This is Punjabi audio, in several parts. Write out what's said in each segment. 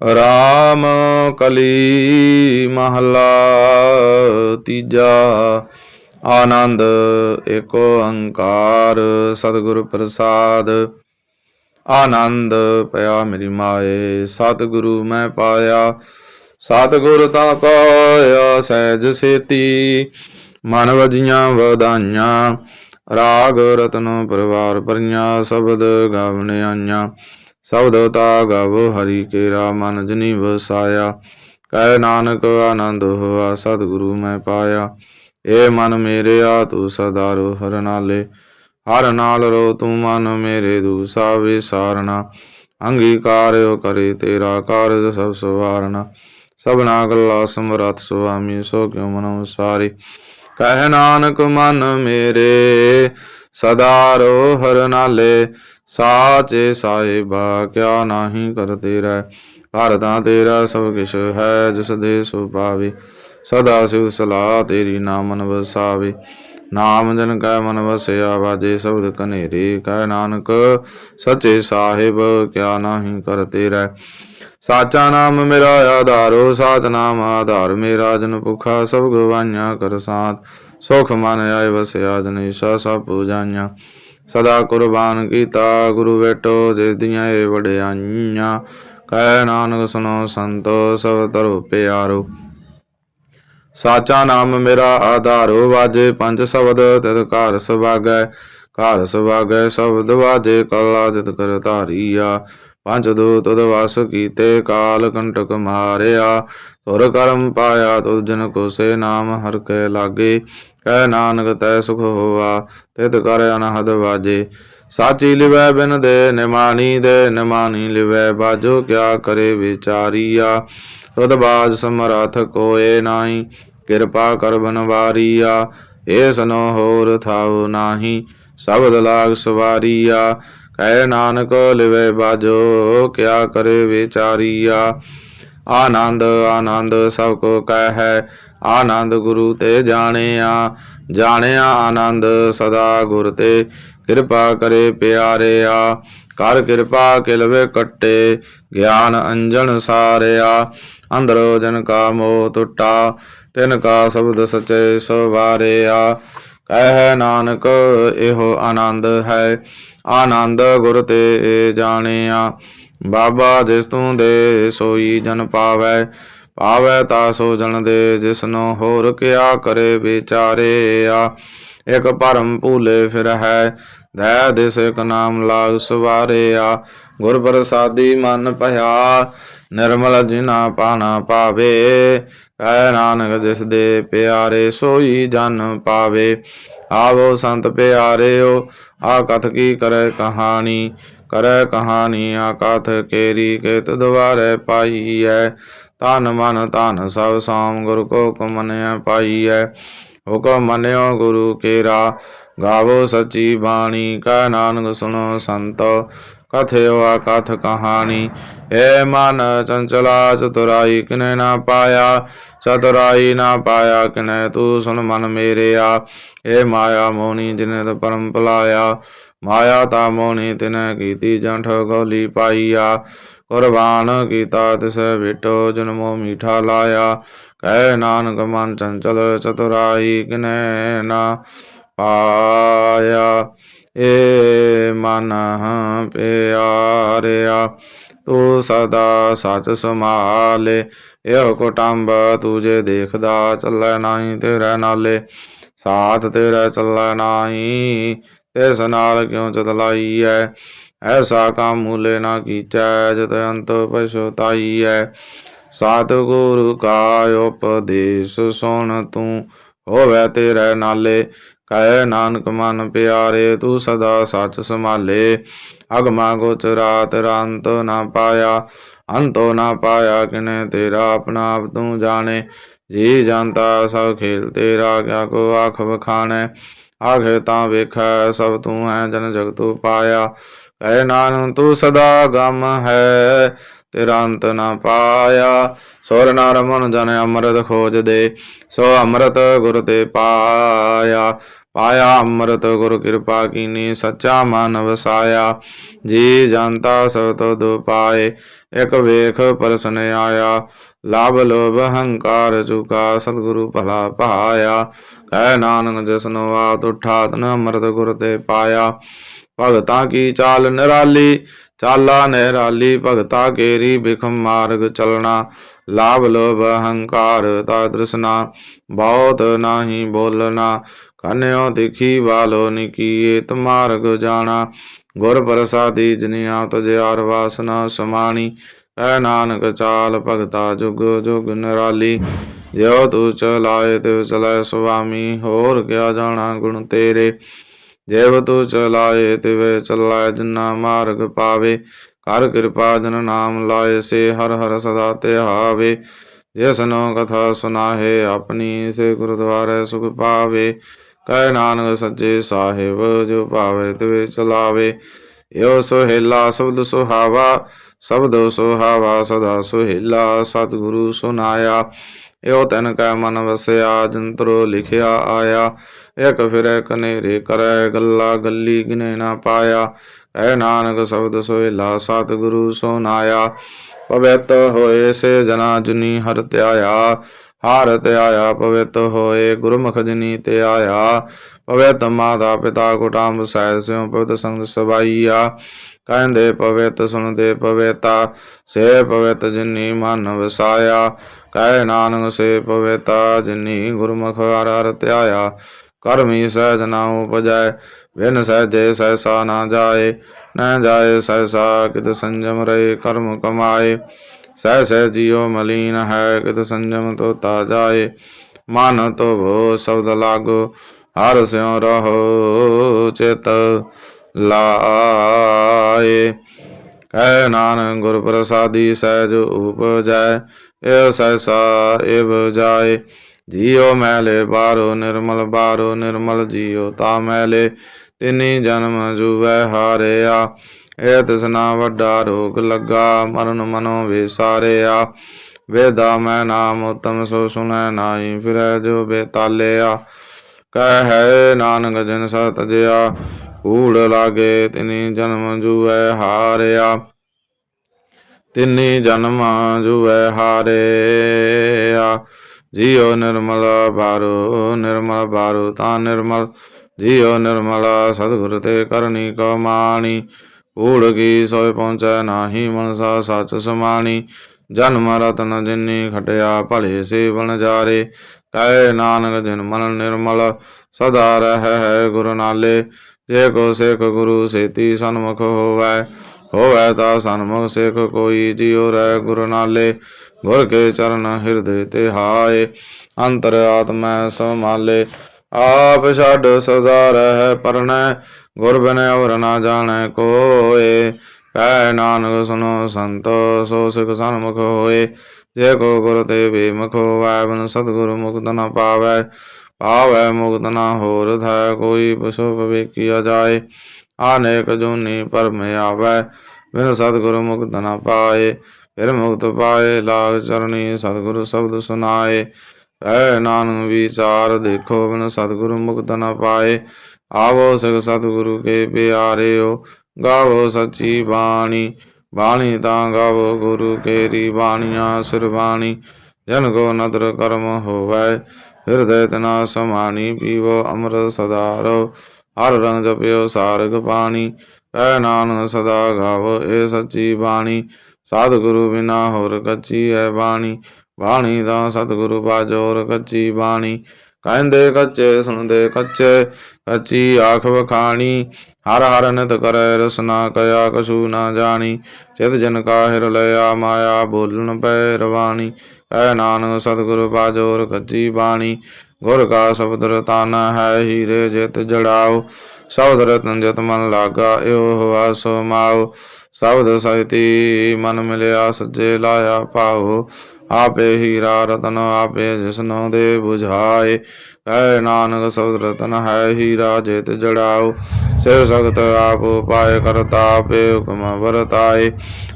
ਰਾਮ ਕਲੀ ਮਹਲਾ ਤੀਜਾ, ਆਨੰਦ ਏਕ ਓੰਕਾਰ, ਸਤਿਗੁਰ ਪ੍ਰਸਾਦ। ਆਨੰਦ ਪਿਆ ਮੇਰੀ ਮਾਏ, ਸਤਿਗੁਰੂ ਮੈਂ ਪਾਇਆ। ਸਤਿਗੁਰ ਤਾਂ ਪਾਇਆ, ਸਹਿਜ ਸੇਤੀ, ਮਨ ਵਜੀਆਂ ਵਧਾਈਆਂ। ਰਾਗ ਰਤਨ ਪਰਿਵਾਰ ਪਰੀਆਂ ਸ਼ਬਦ ਗਾਵਨ ਆਈਆਂ। ਸ਼ਬਦ ਤਾ ਗਵ ਹਰੀ ਕੇਰਾ ਮਨ ਜਨੀ ਵਸਾਇਆ ਕਹਿ ਨਾਨਕ ਆਨੰਦ ਹੋਆ, ਸਤਿਗੁਰੂ ਮੈਂ ਪਾਇਆ। ਏ ਮਨ ਮੇਰੇ ਆ, ਤੂੰ ਸਦਾ ਰੋ, ਹਰ ਨਾਲੇ। ਹਰ ਨਾਲ ਰੋ, ਤੂੰ ਮਨ ਮੇਰੇ ਦੂਸਾ ਵਿਸਾਰਣਾ ਅੰਗੀਕਾਰਿਓ ਕਰੇ ਤੇਰਾ ਕਾਰਜ ਸਭ ਸਵਾਰਣਾ ਸਭਨਾ ਗੱਲਾ ਸਮਰਥ ਸੁਆਮੀ, ਸੋ ਕਿਉ ਮਨੋ ਸਾਰੀ। ਕਹਿ ਨਾਨਕ ਮਨ ਮੇਰੇ, ਸਦਾ ਰੋ, ਹਰ ਨਾਲੇ। ਸਾਚੇ ਸਾਹਿਬਾ, ਕਿਆ ਨਾਹੀ ਕਰ ਤੇਰਾ ਘਰ ਤੇਰਾ ਸਭ ਕਿਛ ਹੈ, ਜਿਸ ਦੇ ਸੁਭਾਵੇ ਸਦਾ ਸਿਵ ਸਲਾ ਤੇਰੀ ਨਾਮਨ ਵਸਾਵੇ। ਨਾਮ ਜਨ ਕੈ ਮਨ ਵਸਿਆ, ਵਾਜੇ ਸ਼ਬਦ ਕਨੇਰੇ ਕਹਿ ਨਾਨਕ, ਸਚੇ ਸਾਹਿਬ, ਕਿਆ ਨਾਹੀ ਕਰ ਤੇਰਾ ਸਾਚਾ ਨਾਮ ਮੇਰਾ ਆਧਾਰੋ, ਸਾਚ ਨਾਮ ਆਧਾਰ ਮੇਰਾ। ਜਨ ਭੁਖਾ ਸਭ ਗਵਾਈਆਂ ਕਰ ਸਾਥ। ਸੁਖ ਮਨ ਆਏ ਵਸਿਆ ਜਨ ਈਸ਼ਾ ਸਭ ਪੂਜਾਈਆਂ। ਸਦਾ ਕੁਰਬਾਨ ਕੀਤਾ, ਗੁਰੂ ਵੇਟੋ ਜਿਸ ਦੀਆਂ ਇਹ ਵਡਿਆਈਆਂ। ਕਹਿ ਨਾਨਕ ਸੁਨੋ ਸੰਤੋ, ਸਭ ਤਰੋ ਪਿਆਰੋ। ਸਾਚਾ ਨਾਮ ਮੇਰਾ ਆਧਾਰੋ, ਵਾਜੇ ਪੰਜ ਸ਼ਬਦ, ਤਿਤ ਘਰ ਸੁਭਾਗੈ ਘਰ ਸੁਭਾਗੈ, ਸ਼ਬਦ ਵਾਜੇ ਕਲਾ ਜਿਤ ਕਰ ਧਾਰੀਆ। ਪੰਜ ਦੂਤ ਤਦ ਵਸ ਕੀਤੇ, ਕਾਲ ਕੰਟਕ ਮਾਰਿਆ। ਤੁਰ ਕਰਮ ਪਾਇਆ ਤੁਧ ਜਨ ਕੋ ਸੇ ਨਾਮ ਹਰ ਕੇ ਲਾਗੇ। ਕਹਿ ਨਾਨਕ ਤੈ ਸੁਖ ਹੋਆ, ਤਿਤ ਕਰ ਅਨਹਦ ਵਾਜੇ। ਸਾਚੀ ਲਿਵੈ ਬਿਨ ਦੇ ਨਿਮਾਨੀ ਦੇ ਨਿਮਾਨੀ ਲਿਵੈ ਬਾਜੋ, ਕਿਆ ਕਰੇ ਵਿਚਾਰੀਆ? ਤੁਧ ਬਾਜ ਸਮਰਥ ਕੋਏ ਨਾਹੀ, ਕਿਰਪਾ ਕਰ ਬਨਵਾਰੀਆ। ਏਸ ਨੋ ਹੋਰ ਥਾਉ ਨਾਹੀ, ਸ਼ਬਦ ਲਾਗ ਸਵਾਰੀਆ। ਕਹਿ ਨਾਨਕ ਲਿਵੈ ਬਾਜੋ, ਕਿਆ ਕਰੇ ਵਿਚਾਰੀਆ? ਆਨੰਦ ਆਨੰਦ ਸਭ ਕੋ ਕਹਿ ਹੈ ਆਨੰਦ ਗੁਰੂ ਤੇ ਜਾਣਿਆ ਜਾਣਿਆ ਆਨੰਦ ਸਦਾ ਗੁਰ ਤੇ। ਕਿਰਪਾ ਕਰੇ ਪਿਆਰਿਆ, ਕਰ ਕਿਰਪਾ ਕਿਲਵੇ ਕੱਟੇ, ਗਿਆਨ ਅੰਜਨ ਸਾਰਿਆ। ਅੰਦਰੋ ਜਨ ਕਾ ਮੋਹ ਟੁੱਟਾ, ਤਿਨ ਕਾ ਸ਼ਬਦ ਸਚੇ ਸਵਾਰਿਆ। ਕਹਿ ਨਾਨਕ, ਇਹੋ ਆਨੰਦ ਹੈ। ਆਨੰਦ ਗੁਰ ਤੇ ਜਾਣਿਆ, ਬਾਬਾ ਜਿਸ ਤੂੰ ਦੇ ਸੋਈ ਜਨ ਪਾਵੈ। ਪਾਵੈ ਤਾ ਸੋ ਜਨ ਦੇ ਜਿਸਨੋ ਹੋਰ ਕਿਆ ਕਰੇ ਵਿਚਾਰਿਆ ਇਕ ਭਰਮ ਭੂਲੇ ਫਿਰ ਹੈ ਦਇਆ ਦਿਸ ਇਕ ਨਾਮ ਲਾਗ ਸਵਾਰਿਆ ਗੁਰ ਪ੍ਰਸਾਦੀ ਮਨ ਭਇਆ, ਨਿਰਮਲ ਜਿਨਾ ਪਾਣਾ ਪਾਵੇ। ਕਹਿ ਨਾਨਕ ਜਿਸ ਦੇ ਪਿਆਰੇ ਸੋਈ ਜਨ ਪਾਵੇ। ਆਵੋ ਸੰਤ ਪਿਆਰਿਓ, ਆ ਕਥ ਕੀ ਕਰੈ ਕਹਾਣੀ? ਕਰੈ ਕਹਾਣੀ ਆ ਕਥ ਕੇਰੀ ਕੇਤ ਦੁਆਰੇ ਪਾਈਐ। ਤਨ ਮਨ ਧਨ ਸਭ ਸਾਮ ਗੁਰ ਕੋ ਕਮਨਿਆ ਪਾਈਐ। ਹੁਕਮ ਮੰਨਿਓ ਗੁਰੂ ਕੇਰਾ, ਗਾਵੋ ਸਚੀ ਬਾਣੀ ਕੈ ਨਾਨਕ ਸੁਣੋ ਸੰਤੋ, ਕਥਿਓ ਆ ਕਥ ਕਹਾਣੀ। ਏ ਮਨ ਚੰਚਲਾ, ਚਤੁਰਾਈ ਕਿਨੇ ਨਾ ਪਾਇਆ, ਚਤੁਰਾਈ ਨਾ ਪਾਇਆ ਕਿਨੇ ਤੂੰ ਸੁਣ ਮਨ ਮੇਰਿਆ। ਏ ਮਾਇਆ ਮੋਨੀ ਜਿਨੇ ਤੇ ਪਰਮ ਭਲਾਇਆ, ਮਾਇਆ ਤਾ ਮੋਨੀ ਤਿਨੇ ਕੀਤੀ ਜੰਠ ਗੋਲੀ ਪਾਈਆ। ਕੁਰਬਾਨ ਕੀਤਾ, ਤਿਸ ਵਿਟੋ ਜਨਮੋ ਮੀਠਾ ਲਾਇਆ। ਕਹਿ ਨਾਨਕ ਮਨ ਚੰਚਲ ਚਤੁਰਾਈ ਕਿਨੇ ਨਾ ਪਾਇਆ। ਏ ਮਨ ਪਿਆਰਿਆ, ਤੂੰ ਸਦਾ ਸਚ ਸਮਾਲੇ ਇਹ ਕੁਟੰਬ ਤੁਝੇ ਦੇਖਦਾ ਚੱਲੈ ਨਾਹੀ ਤੇਰੇ ਨਾਲੇ। ਸਾਥ ਤੇਰਾ ਚੱਲੈ ਨਾਹੀ, ਤਿਸ ਨਾਲ ਕਿਉਂ ਚਤਲਾਈ ਐ? ਐਸਾ ਕੰਮ ਮੂਲੇ ਨਾ ਕੀਚੈ ਜਤ ਅੰਤ ਪਛਤਾਈ ਐ। ਸਾਧ ਗੁਰੂ ਕਾ ਉਪਦੇਸ਼, ਸੁਣ ਤੂੰ ਹੋਵੇ ਤੇਰੇ ਨਾਲੇ। ਕਹਿ ਨਾਨਕ ਮਨ ਪਿਆਰੇ, ਤੂੰ ਸਦਾ ਸੱਚ ਸੰਭਾਲੇ। ਅਗਮਾ ਗੋਚਰਾਤ ਰੰਤ ਨਾ ਪਾਇਆ, ਅੰਤੋ ਨਾ ਪਾਇਆ ਕਿਨੇ ਤੇਰਾ, ਆਪਣਾ ਆਪ ਤੂੰ ਜਾਣੇ। ਜੀ ਜਾਣਤਾ ਸਭ ਖੇਲ ਤੇਰਾ, ਕਿਆ ਕੋ ਆਖ ਵਖਾਣੈ। ਆਖੇ ਤਾਂ ਵੇਖੈ, ਸਭ ਤੂੰ ਹੈ ਜਨ ਜਗ ਤੂੰ ਪਾਇਆ। ਕਹਿ ਨਾਨਕ ਤੂੰ ਸਦਾ ਗਮ ਹੈ, ਤੇਰਾ ਅੰਤ ਨਾ ਪਾਇਆ। ਸੁਰ ਨਰ ਮਨ ਜਨ ਅੰਮ੍ਰਿਤ ਖੋਜ ਦੇ ਸੋ ਅੰਮ੍ਰਿਤ ਗੁਰ ਤੇ ਪਾਇਆ। ਪਾਇਆ ਅੰਮ੍ਰਿਤ ਗੁਰ ਕਿਰਪਾ ਕੀਨੀ, ਸੱਚਾ ਮਨ ਵਸਾਇਆ। ਜੀ ਜਨਤਾ ਸਭ ਤੋ ਦੁ ਪਾਏ, ਇਕ ਵੇਖ ਪਰਸਨ ਆਇਆ। ਲਾਭ ਲੋਭ ਹੰਕਾਰ ਚੁਕਾ, ਸਤਿਗੁਰੂ ਭਲਾ ਪਾਇਆ ਕਹਿ ਨਾਨਕ ਜਿਸਨੋ ਆਤ ਉਠਾ ਤਨ ਅੰਮ੍ਰਿਤ ਗੁਰ ਤੇ ਪਾਇਆ। ਭਗਤਾਂ ਕੀ ਚਾਲ ਨਿਰਾਲੀ? ਚਾਲਾ ਨਿਰਾਲੀ, ਭਗਤਾ ਕੇਰੀ ਬਿਖਮ ਮਾਰਗ ਚਲਣਾ। ਲਾਭ ਲੋਭ ਹੰਕਾਰ ਤਾ ਤ੍ਰਿਸ਼ਨਾ ਬਹੁਤ ਨਾਹੀ ਬੋਲਣਾ। ਕਨਿਓ ਦਿਖੀ ਵਾਲੋ ਨਿਕੀਏ ਤੁਮਾਰਗ ਜਾਣਾ। ਗੁਰ ਪ੍ਰਸਾਦੀ ਜਨੀਆ ਤਜਿਆਰ ਵਾਸਨਾ ਸਮਾਣੀ। ਐ ਨਾਨਕ ਚਾਲ ਭਗਤਾ ਜੁਗ ਜੁਗ ਨਿਰਾਲੀ। ਜਿਉ ਤੂੰ ਚਲਾਏ ਤੇ ਚਲਾਏ ਸੁਆਮੀ, ਹੋਰ ਕਿਆ ਜਾਣਾ ਗੁਣ ਤੇਰੇ। ਜੇਵ ਤੂ ਚਲਾਏ, ਤਿਵੇ ਚਲਾਏ, ਜਿਨਾ ਮਾਰਗ ਪਾਵੇ। ਕਰ ਕਿਰਪਾ ਜਨ ਨਾਮ ਲਾਏ, ਸੇ ਹਰ ਹਰ ਸਦਾ ਧਿਆਵੇ ਜਿਸਨੋ ਕਥਾ ਸੁਨਾਹੇ, ਆਪਣੀ ਸੇ ਗੁਰਦੁਆਰੇ ਸੁਖ ਪਾਵੇ। ਕਹਿ ਨਾਨਕ ਸੱਚੇ ਸਾਹਿਬ, ਜੋ ਭਾਵੇ ਤਿਵੇ ਚਲਾਵੇ। ਏਉ ਸੁਹੇਲਾ ਸ਼ਬਦ ਸੁਹਾਵਾ ਸ਼ਬਦ ਸੁਹਾਵਾ ਸਦਾ ਸੁਹੇਲਾ, ਸਤਿਗੁਰੂ ਸੁਨਾਇਆ। ਏਉ ਤਨ ਕੈ ਮਨ ਵਸਿਆ, ਜੰਤਰੋ ਲਿਖਿਆ ਆਇਆ। ਇਕ ਫਿਰੈ ਕਨੇਰੇ ਕਰੈ ਗੱਲਾ ਗੱਲੀ ਗਿਨੇ ਨਾ ਪਾਇਆ। ਐ ਨਾਨਕ ਸ਼ਬਦ ਸੁਹੇਲਾ, ਸਤਿਗੁਰੂ ਸੋਨਾਇਆ। ਪਵਿੱਤ ਹੋਏ ਸੇ ਜਨਾ ਜੁਨੀ ਹਰ ਧਿਆਇਆ। ਹਰ ਧਿਆਇਆ, ਪਵਿੱਤ ਹੋਏ ਗੁਰਮੁਖ ਜਨੀ ਤੇ ਪਵਿੱਤ ਮਾਤਾ ਪਿਤਾ ਕੁਟੰਬ ਸਹਿ ਸਿਉ ਪਵਿੱਤ ਸੰਗ ਸਬਾਈਆ। ਕਹਿੰਦੇ ਪਵਿੱਤ ਸੁਣਦੇ ਪਵਿੱਤਾ, ਸੇ ਪਵਿੱਤ ਜਿਨੀ ਮਨ ਵਸਾਇਆ। ਕਹਿ ਨਾਨਕ, ਸੇ ਪਵਿੱਤਾ ਜਿਨੀ ਗੁਰਮੁਖ ਹਰ ਹਰ ਧਿਆਇਆ। ਕਰਮੀ ਸਹਿਜ ਨਾ ਉਪਜੈ ਬਿਨ ਸਹਿਜੇ ਸਹਿਸਾ ਨਾ ਜਾਏ ਨਾ ਜਾਏ ਸਹਿਸਾ ਕਿਤ ਸੰਜਮ ਰਹੇ ਕਰਮ ਕਮਾਏ। ਸਹਿ ਸਹਿ ਜੀਉ ਮਲੀਨ ਹੈ ਕਿਤ ਸੰਜਮ ਤੋ ਤਾ ਜਾਏ। ਮਨ ਤੋ ਭੋ ਸ਼ਬਦ ਲਾਗੋ, ਹਰ ਸਿਉ ਰਹੋ ਚਿਤ ਲਾਏ। ਕਹਿ ਨਾਨਕ ਗੁਰ ਪ੍ਰਸਾਦੀ ਸਹਿਜ ਉਪਜੈ ਏ ਸਹਿਸਾ ਏਵ ਜਾਏ ਜੀਉ ਮੈਲੇ ਬਾਰੋ ਨਿਰਮਲ ਬਾਰੋ ਨਿਰਮਲ ਜੀਉ, ਤਾ ਮੈਲੇ ਤਿਨੀ ਜਨਮ ਜੁਵੈ ਹਾਰਿਆ। ਏ ਤਿਸਨਾ ਵੱਡਾ ਰੋਗ ਲੱਗਾ, ਮਰਨ ਮਨੋ ਵਿਸਾਰਿਆ ਵੇਦਾ ਮੈਂ ਨਾਮ ਉਤਮ, ਸੋ ਸੁਨੈ ਨਾਹੀ, ਫਿਰੈ ਜੋ ਬੇਤਾਲਿਆ। ਕਹਿ ਹੈ ਨਾਨਕ ਜਨ ਸਤ ਜਿਆ ਕੂੜ ਲਾਗੇ ਤਿਨੀ ਜਨਮ ਜੁਵੈ ਹਾਰਿਆ। ਤਿਨੀ ਜਨਮ ਜੁਵੈ ਹਾਰਿਆ। ਜੀਉ ਨਿਰਮਲ ਬਾਰੂ ਨਿਰਮਲ ਬਾਰੂ ਤਾਂ ਨਿਰਮਲ। ਜੀਉ ਨਿਰਮਲ, ਸਤਿਗੁਰ ਤੇ ਕਰਨੀ ਕਮਾਣੀ ਮਾਣੀ। ਊੜ ਕੀ ਸੋਇ ਪਹੁੰਚੈ ਨਾਹੀ ਮਨਸਾ ਸਚ ਸਮਾਣੀ। ਜਨਮ ਰਤਨ ਜਿਨੀ ਖਟਿਆ ਭਲੇ ਸੇ ਜਾਰੇ। ਕਹਿ ਨਾਨਕ ਜਿਨ ਮਨ ਨਿਰਮਲ, ਸਦਾ ਰਹਿ ਹੈ ਗੁਰ ਨਾਲੇ। ਜੇ ਕੋ ਸਿੱਖ ਗੁਰੂ ਸੇਤੀ ਸਨਮੁਖ ਹੋਵੈ ਹੋਵੈ ਤਾ ਸਨਮੁਖ ਸਿੱਖ ਕੋਈ ਜਿਉ ਰਹਿ ਗੁਰ ਨਾਲੇ। ਗੁਰ ਕੇ ਚਰਨ ਹਿਰਦੇ ਤੇ ਹਾਏ, ਅੰਤਰ ਆਤਮੈ ਸਮਾਲੇ ਆਪ ਛੱਡ ਸਦਾ ਰਹਿ ਪਰਣੈ ਗੁਰ ਬਿਨ ਔਰ ਨਾ ਜਾਣੈ ਕੋਏ। ਕਹਿ ਨਾਨਕ ਸੁਨੋ ਸੰਤੋ, ਸੋ ਸਿਖ ਸਨਮੁਖ ਹੋਏ। ਜੇ ਕੋ ਗੁਰ ਤੇ ਬੇਮੁਖ ਹੋਵੈ, ਬਿਨ ਸਤਿਗੁਰ ਮੁਕਤ ਨ ਪਾਵੈ। ਪਾਵੈ ਮੁਕਤ ਨ ਹੋਰ ਥੈ, ਕੋਈ ਪਸ਼ੂ ਪਵੇਕੀਆ ਜਾਏ। ਆਨੇਕ ਜੁਨੀ ਪਰਮ ਆਵੈ, ਬਿਨ ਸਤਿਗੁਰ ਮੁਕਤ ਨ ਪਾਏ। ਫਿਰ ਮੁਕਤ ਪਾਏ ਲਾਗ ਚਰਣੀ ਸਤਿਗੁਰੂ ਸ਼ਬਦ ਸੁਨਾਏ ਐ ਨਾਨਕ ਵਿਚਾਰ ਦੇਖੋ ਬਿਨ ਸਤਿਗੁਰੂ ਮੁਕਤ ਨਾ ਪਾਏ। ਆਵੋ ਸਿਖ ਸਤਿਗੁਰੂ ਕੇ ਪਿਆਰਿਓ, ਗਾਵੋ ਸੱਚੀ ਬਾਣੀ। ਬਾਣੀ ਤਾਂ ਗਾਵੋ ਗੁਰੂ ਕੇਰੀ ਬਾਣੀਆਂ ਸਿਰਬਾਣੀ। ਜਨ ਕੋ ਨਦਰ ਕਰਮ ਹੋਵੇ, ਹਿਰਦੈ ਤਨਾ ਸਮਾਨੀ ਪੀਵੋ ਅੰਮ੍ਰਿਤ ਸਦਾ ਰੋ। ਹਰ ਰੰਗ ਜਪਿਓ ਸਾਰਗ ਪਾਣੀ, ਐ ਨਾਨਕ ਸਦਾ ਗਾਵੋ ਏ ਸੱਚੀ ਬਾਣੀ। ਸਤਿਗੁਰੂ ਬਿਨਾ ਹੋਰ ਕੱਚੀ ਹੈ ਬਾਣੀ ਬਾਣੀ ਦਾ ਸਤਿਗੁਰੂ ਬਾਜੋਰ ਕੱਚੀ ਬਾਣੀ। ਕਹਿੰਦੇ ਕੱਚੇ, ਸੁਣਦੇ ਕੱਚੇ, ਕੱਚੀ ਆਖ ਵਖਾਣੀ। ਹਰ ਹਰ ਨਿਤ ਕਰੈ ਰਸਨਾ ਕਇਆ ਕਛੂ ਨਾ ਜਾਣੀ। ਚਿਤ ਜਨ ਕਾਹਿਰ ਲਿਆ, ਮਾਇਆ ਬੋਲਣ ਪੈ ਰਵਾਣੀ। ਕਹਿ ਨਾਨਕ, ਸਤਿਗੁਰ ਬਾਜੋਰ ਕੱਚੀ ਬਾਣੀ। ਗੁਰ ਕਾ ਸ਼ਬਦ ਰਤਨ ਹੈ, ਹੀਰੇ ਜਿਤ ਜੜਾਓ। ਸ਼ਬਦ ਰਤਨ ਜਤ ਮਨ ਲਾਗਾ ਏੋ ਹੋਆ ਸੋ ਮਾਓ। ਸ਼ਬਦ ਸਹਿਤੀ ਮਨ ਮਿਲਿਆ ਸੱਜੇ ਲਾਇਆ ਪਾਓ ਆਪੇ ਹੀਰਾ ਰਤਨ, ਆਪੇ ਜਿਸਨੋ ਦੇ 부ਝਾਏ ਕਹਿ ਨਾਨਕ ਸਬਦ ਰਤਨ ਹੈ ਹੀਰਾ ਜਿਤ ਜੜਾਓ ਸਿਰ ਸਖਤ ਆਪ ਪਾਏ ਕਰਤਾ ਆਪੇ ਹੁਕਮ ਵਰਤਾਏ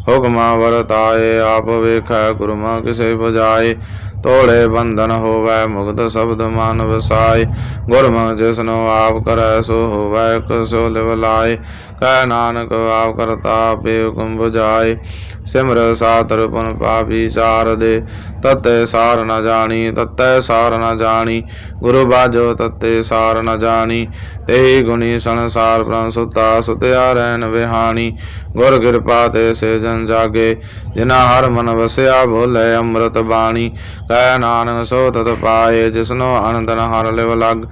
ਹੁਕਮ ਵਰਤਾਏ, ਆਪ ਵੇਖੈ ਗੁਰਮਾ ਕਿਸੇ ਬਜਾਏ ਤੋੜੇ ਬੰਧਨ ਹੋਵੈ ਮੁਕਤ ਸ਼ਬਦ ਮਨ ਵਸਾਏ, ਗੁਰਮੁਖ ਜਿਸਨੋ ਆਪ ਕਰੈ ਸੋ ਹੋਵੈ ਕਸੋ ਲਿਵ ਲਾਏ। ਕਹਿ ਨਾਨਕ ਆਪ ਕਰਤਾ ਆਪੇ ਹੁਕਮ ਬੁਝਾਏ ਸਿਮਰ ਸਾਤਰ ਪੁਨ ਪਾਪੀ ਚਾਰ ਦੇ ਤਤੈ ਸਾਰ ਨ ਜਾਣੀ, ਤਤੈ ਸਾਰ ਨ ਜਾਣੀ। ਗੁਰੂ ਬਾਜੋ ਤਤੈ ਸਾਰ ਨ ਜਾਣੀ। ਤੇਹੀ ਗੁਣੀ ਸੰਸਾਰ ਪ੍ਰਣ ਸੁਤਾ, ਸੁਤਿਆ ਰਹਿਣ ਵਿਹਾਣੀ। ਗੁਰ ਕਿਰਪਾ ਤੇ ਸੇ ਜਨ ਜਾਗੇ ਜਿਨਾ ਹਰ ਮਨ ਵਸਿਆ ਭੋਲੇ ਅੰਮ੍ਰਿਤ ਬਾਣੀ। ਕਹਿ ਨਾਨਕ ਸੋ ਤਤ ਪਾਏ, ਜਿਸਨੋ ਆਨੰਦਨ ਹਰ ਲਿਵ ਲਗ।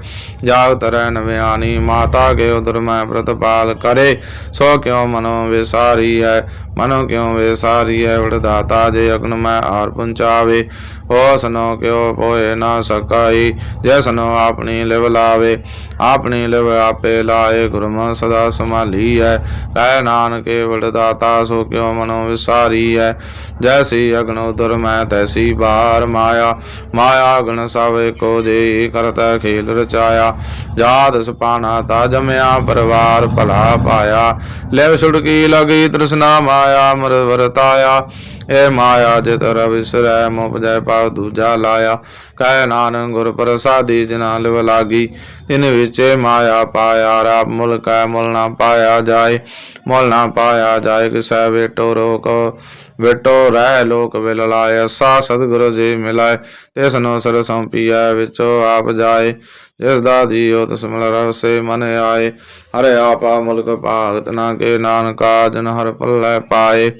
ਜਾਗ ਤਰੈ ਨਵਿਆਨੀ ਮਾਤਾ ਕੇ ਉਦਰ ਮੈਂ ਪ੍ਰਤਪਾਲ ਕਰੇ। ਸੋ ਕਿਉ ਮਨੋ ਵਿਸਾਰੀ ਹੈ ਮਨੋ ਕਿਉ ਵਿਸਾਰੀ ਹੈ ਵਡਦਾਤਾ ਜੇ ਅਗਨ ਮੈਂ ਆਰ ਪੁੰਚਾਵੇ। ਹੋ ਸਨੋ ਕਿਉ ਪੋਏ ਨਾ ਸਕਾਈ? ਜੈਸਨੋ ਆਪਣੀ ਲਿਵ ਲਾਵੇ। ਆਪਣੀ ਲਿਵ ਆਪੇ ਲਾਏ। ਗੁਰਮ ਸਦਾ ਸੰਭਾਲੀ ਹੈ ਕਹਿ ਨਾਨਕੇ ਵਡਦਾਤਾ ਸੋ ਕਿਉ ਮਨੋ ਵਿਸਾਰੀ ਹੈ ਜੈਸੀ ਅਗਨ ਉਦਰ ਮੈਂ ਤੈਸੀ ਬਾਰ ਮਾਇਆ। ਮਾਇਆ ਗਣ ਸਭ ਕੋ ਜੇ ਕਰਤਾ ਖੇਲ ਰਚਾਇਆ। ਜਾਤ ਸੁਪਾਣਾ ਤਾ ਜਮਿਆ, ਪਰਵਾਰ ਭਲਾ ਪਾਇਆ। ਲੈ ਛੁੜਕੀ ਲਗੀ ਤ੍ਰਿਸ਼ਨਾ ਮਾਇਆ ਮਰ ਵਰਤਾਇਆ। ਏ ਮਾਇਆ, ਜਿ ਤਰ ਵਿਸਰੈ ਮੋਪ ਜੈ ਪਾਉ ਦੂਜਾ ਲਾਇਆ। ਕਹਿ ਨਾਨਕ, ਗੁਰ ਪ੍ਰਸਾਦੀ ਜਿਨਾ ਲਿਵ ਲਾਗੀ, ਤਿਨ ਵਿਚੇ ਮਾਇਆ ਪਾਇਆ। ਰਾਪ ਮੁਲ ਕੈ ਮੁਲ ਨਾ ਪਾਇਆ ਜਾਏ, ਮੁਲ ਨਾ ਪਾਇਆ ਜਾਏ। ਕਿਸੈ ਵੇਟੋ ਰੋਕ, ਵੇਟੋ ਰਹਿ ਲੋਕ ਵਿਲ ਲਾਇ ਸਾ ਸਤਿਗੁਰੂ ਜੀ ਮਿਲਾਏ ਤਿਸ ਨੂੰ ਸਰ ਸੰਪੀਐ, ਵਿਚੋ ਆਪ ਜਾਏ। ਜਿਸ ਦਾ ਜੀਉ ਤਿਸ ਮਿਲ ਰਸੇ ਮਨ ਆਏ, ਹਰਿ ਆਪਾ ਮੁਲਕ ਭਾਗਤ ਨਾ ਕੇ ਨਾਨਕਾ, ਜਨ ਹਰ ਪੱਲੇ ਪਾਏ।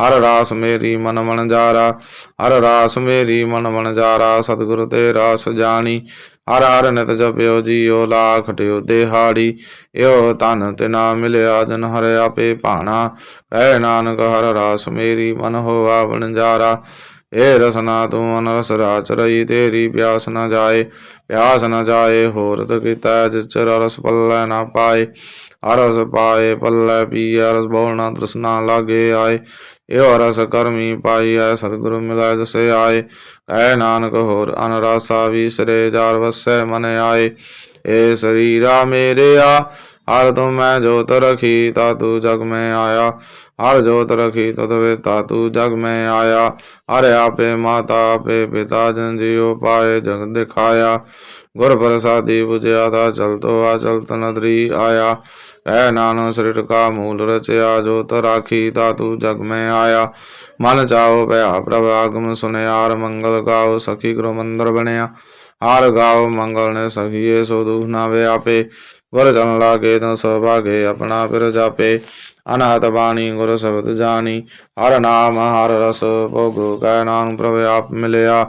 ਹਰ ਰਾਸ ਮੇਰੀ ਮਨ ਮਨ ਜਾਰਾ, ਹਰ ਰਾਸ ਮੇਰੀ ਮਨ ਮਨ ਜਾਰਾ, ਸਤਿਗੁਰ ਤੇ ਰਾਸ ਜਾਣੀ। ਹਰ ਹਰ ਨਿਤ ਜਪਿਓ ਜੀਓ ਲਾਖ ਟਿਓ ਦਿਹਾੜੀ, ਇਹੋ ਤਨ ਤੇ ਨਾ ਮਿਲਿਆ ਜਨ ਹਰ ਆਪੇ ਭਾਣਾ। ਕਹਿ ਨਾਨਕ, ਹਰ ਰਾਸ ਮੇਰੀ ਮਨ ਹੋਆ ਬਣਜਾਰਾ ਇਹ ਰਸਨਾ ਤੂੰ ਅਨਰਸ ਰਾਚ ਤੇਰੀ ਪਿਆਸ ਨਾ ਜਾਏ, ਪਿਆਸ ਨਾ ਜਾਏ ਹੋਰਤ ਕੀਤਾ ਜਿਚਰ ਰਸ ਪੱਲੇ ਨਾ ਪਾਏ। ਅਰਸ ਪਾਏ ਪੱਲੇ ਪੀ ਅਰਸ ਬੋਲਣਾ ਤ੍ਰਿਸ਼ਨਾ ਲਾਗੇ ਆਏ। ਇਹੋ ਰਸ ਕਰਮੀ ਪਾਈ ਪਾਈਐ ਸਤਿਗੁਰੂ ਮਿਲੈ ਜਸੇ ਆਏ। ਕਹਿ ਨਾਨਕ ਹੋਰ ਅਨਰਾਸਾ ਵਿਸਰੇ ਜਾਰ ਵਸੈ ਮਨ ਆਏ। ਏ ਸਰੀਰਾ ਮੇਰਿਆ ਹਰ ਤੁਮ ਮੈਂ ਜੋਤ ਰਖੀ, ਤਾ ਤੂ ਜਗ ਮੈਂ ਆਇਆ। ਹਰ ਜੋਤ ਰਖੀ ਤਤ ਵੇ ਤਾ ਤੂ ਜਗ ਮੈਂ ਆਇਆ। ਹਰ ਆਪੇ ਮਾਤਾ, ਆਪੇ ਪਿਤਾ, ਜਨ ਜੀਉ ਪਾਏ, ਜਗ ਦਿਖਾਇਆ। ਗੁਰ ਪ੍ਰਸਾਦੀ 부ਜਿਆ ਤਾ ਚਲਤੋ ਆ ਚਲਤ ਨਦਰੀ ਆਇਆ। ਐ ਨਾਨੋ ਸ੍ਰਿਟ ਕਾ ਮੂਲ ਰਚਿਆ, ਜੋਤ ਰਾਖੀ, ਤਾ ਤੂ ਜਗ ਮੈਂ ਆਇਆ। ਮਨ ਚਾਓ ਭਇਆ ਪ੍ਰਭ ਆਗਮ ਸੁਨਿਆਰ ਮੰਗਲ ਗਾਓ ਸਖੀ ਗੁਰੂ ਮੰਦਰ ਬਣਿਆ। ਹਾਰ ਗਾਓ ਮੰਗਲ ਨੇ ਸਖੀਏ, ਸੋ ਦੁਖ ਨਾ ਵੇ ਆਪੇ। ਗੁਰ ਜਨ ਲਾਗੇ ਤਨ ਸੁਭਾਗੇ ਆਪਣਾ ਫਿਰ ਜਾਪੇ। ਅਨਹਤ ਬਾਣੀ, ਗੁਰ ਸ਼ਬਦ ਜਾਣੀ। ਹਰ ਨਾਮ, ਹਰ ਰਸ ਭੋਗੋ, ਕੈ ਨਾਮ ਪ੍ਰਭ ਆਪ ਮਿਲਿਆ।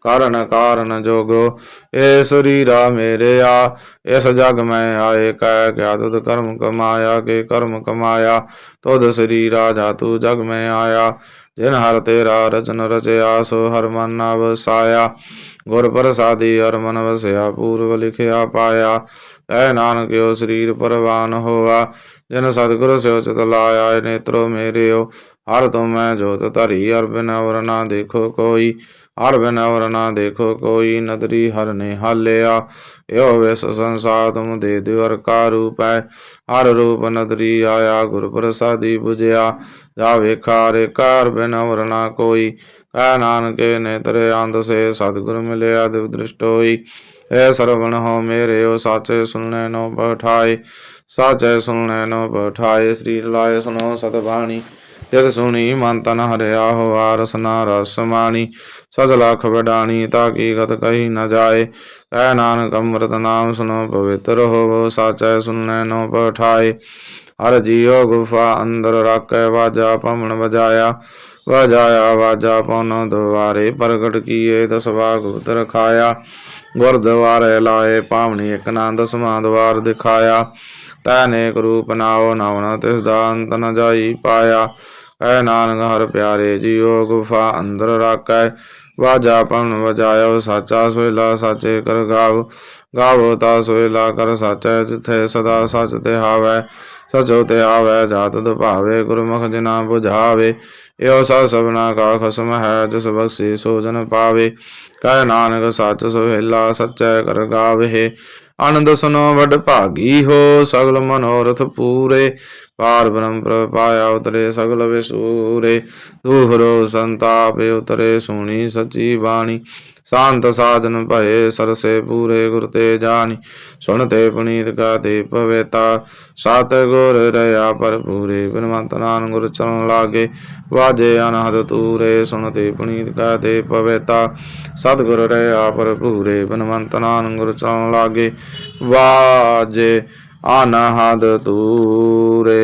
ਕਾਰਨ ਕਾਰਨ ਜੋਗੋ, ਏ ਸਰੀਰਾ ਮੇਰਿਆ। ਇਸ ਜਗ ਮੈਂ ਆਏ ਕਹਿ ਕਿਆ ਤੁਧ ਕਰਮ ਕਮਾਇਆ, ਕੇ ਕਰਮ ਕਮਾਇਆ। ਤੁਧ ਸਰੀਰਾ ਜਾ ਤੂ ਜਗ ਮੈਂ ਆਇਆ। ਜਿਨ ਹਰ ਤੇਰਾ ਰਚਨ ਰਚਿਆ, ਸੋ ਹਰ ਮਨ ਨਾ ਵਸਾਇਆ ਗੁਰ ਪ੍ਰਸਾਦੀ ਹਰ ਮਨ ਵਸਿਆ, ਪੂਰਵ ਲਿਖਿਆ ਪਾਇਆ। ਐ ਨਾਨਕਿਓ, ਸਰੀਰ ਪਰਵਾਨ ਹੋਆ। ਜਿਨ ਸਤਿਗੁਰ ਸਿਓ ਚਿਤ ਲਾਇਆ ਨੇਤਰੋ ਮੇਰਿਓ। ਹਰ ਤੁਮ ਮੈਂ ਜੋਤ ਧਰੀ, ਹਰ ਬਿਨ ਔਰ ਨਾ ਦੇਖੋ ਕੋਈ। ਹਰ ਬਿਨ ਔਰ ਨਾ ਦੇਖੋ ਕੋਈ, ਨਦਰੀ ਹਰ ਨੇ ਹਾਲਿਆ। ਇਹੋ ਵਿਸ ਸੰਸਾਰ ਤੁਮ ਦੇ ਦਿਓ ਕਾ ਰੂਪ ਹੈ ਹਰ ਰੂਪ ਨਦਰੀ ਆਇਆ ਗੁਰ ਪ੍ਰਸਾਦੀ 부ਜਿਆ ਜਾ ਵੇਖਾ ਰੇ ਕਾਰ ਬਿਨ ਔਰ ਨਾ ਕੋਈ। ਕਹਿ ਨਾਨਕੇ ਨੇਤਰੇ ਅੰਧ ਸੇ ਸਤਿਗੁਰ ਮਿਲਿਆ, ਦਿਵ ਦ੍ਰਿਸ਼ਟ ਹੋਈ। ਐ ਸਰਵਣ ਹੋ ਮੇਰੇ ਓ ਸਾਚੇ ਸੁਣਨੇ ਨੋ ਬਠਾਏ, ਸਾਚੇ ਸੁਣਨੇ ਨੋ ਬਠਾਏ, ਸ੍ਰੀ ਲਾਏ ਸੁਨੋ ਸਤ ਬਾਣੀ ਜਦ ਸੁਣੀ ਮਨ ਤਨ ਹਰਿਆ ਹੋ ਰਸਨਾ ਰਸ ਮਾਣੀ ਸਜ ਲਖ ਵਡਾਣੀ ਤਾਂ ਕੀ ਗਤ ਕਹੀ ਨ ਜਾਏ, ਕਹਿ ਨਾਨਕ ਅੰਮ੍ਰਿਤ ਨਾਮ ਸੁਨੋ ਪਵਿੱਤਰ ਹੋਵੋ, ਸਾਚੇ ਸੁਣਨੇ ਨੋ ਬਠਾਏ, ਹਰ ਜੀਉ ਗੁਫਾ ਅੰਦਰ ਰਾਖੈ, ਵਾਜਾ ਭਮਣ ਵਜਾਇਆ ਵਜਾਇਆ ਵਾਜਾ ਪਉਨ ਦੁਆਰੇ ਪ੍ਰਗਟ ਕੀਏ, ਦਸਵਾ ਗੁਪਤ ਰਖਾਇਆ ਗੁਰਦੁਆਰੇ ਲਾਏ ਪਾਵਣੀ ਇਕ ਨਾ ਦਸਵਾਂ ਦਿਖਾਇਆ। ਤੈ ਅਨੇਕ ਰੂਪ ਨਾਉ ਨਵਨ ਤਿਸ ਦਾ ਅੰਤ ਨ ਜਾਈ ਪਾਇਆ। ਐ ਨਾਨਕ ਹਰ ਪਿਆਰੇ ਜੀਉ, ਗੁਫਾ ਅੰਦਰ ਰਾਖੈ। ਵਾਜਾ ਪਵਨ ਵਜਾਇਓ, ਸਾਚਾ ਸੋਇਲਾ ਸਾਚੇ ਕਰ ਗਾਵ। ਗਾਵੋ ਤਾ ਸੋਇਲਾ ਕਰ ਸਾਚੈ, ਜਿਥੇ ਸਦਾ ਸਚ ਤੇ ਹਾਵੈ। ਸਚੋ ਤੇ ਆਵੈ, ਜਾਤ ਦੁਭਾਵੇ, ਗੁਰਮੁਖ ਜਿਨਾ 부ਝਾਵੇ ਇਹੋ ਸਾ ਸਭਨਾ ਕਾ ਖਸਮ ਹੈ, ਜਿਸ ਬਖਸ਼ੀ ਸੋ ਜਨ ਪਾਵੇ। ਕਹਿ ਨਾਨਕ ਸੱਚ ਸੁਹੇਲਾ, ਸੱਚੈ ਕਰ ਗਾਵੇ। ਆਨੰਦ ਸੁਨੋ ਵਡ ਭਾਗੀ ਹੋ, ਸਗਲ ਮਨੋਰਥ ਪੂਰੇ। ਪਾਰ ਬ੍ਰਹਮ ਪ੍ਰਪਾਇਆ ਉਤਰੇ ਸਗਲ ਵਿਸੂਰੇ, ਦੂਹਰੋ ਸੰਤਾਪ ਉਤਰੇ ਸੁਣੀ ਸਚੀ ਬਾਣੀ। ਸ਼ਾਂਤ ਸਾਜਨ ਭਏ ਸਰਸੇ ਪੂਰੇ ਗੁਰ ਤੇ ਜਾਣੀ। ਸੁਣਤੇ ਪੁਨੀਤ ਗਾਤੇ ਪਵੇਤਾ ਸਤ ਗੁਰ ਰਿਆ ਪਰ ਪੂਰੇ ਬਿਨਵੰਤ ਨਾਨ ਗੁਰ ਚਰਨ ਲਾਗੇ। ਵਾਜੇ ਅਨਹਦ ਤੂਰੇ ਸੁਣਤੇ ਪੁਨੀਤ ਗਾਤੇ ਪਵੇਤਾ ਸਤ ਗੁਰ ਰਿਆ ਪਰ ਪੂਰੇ ਬਿਨਵੰਤ ਨਾਨ ਗੁਰ ਚਰਨ ਲਾਗੇ। ਵਾਜੇ ਅਨਹਦ ਤੂਰੇ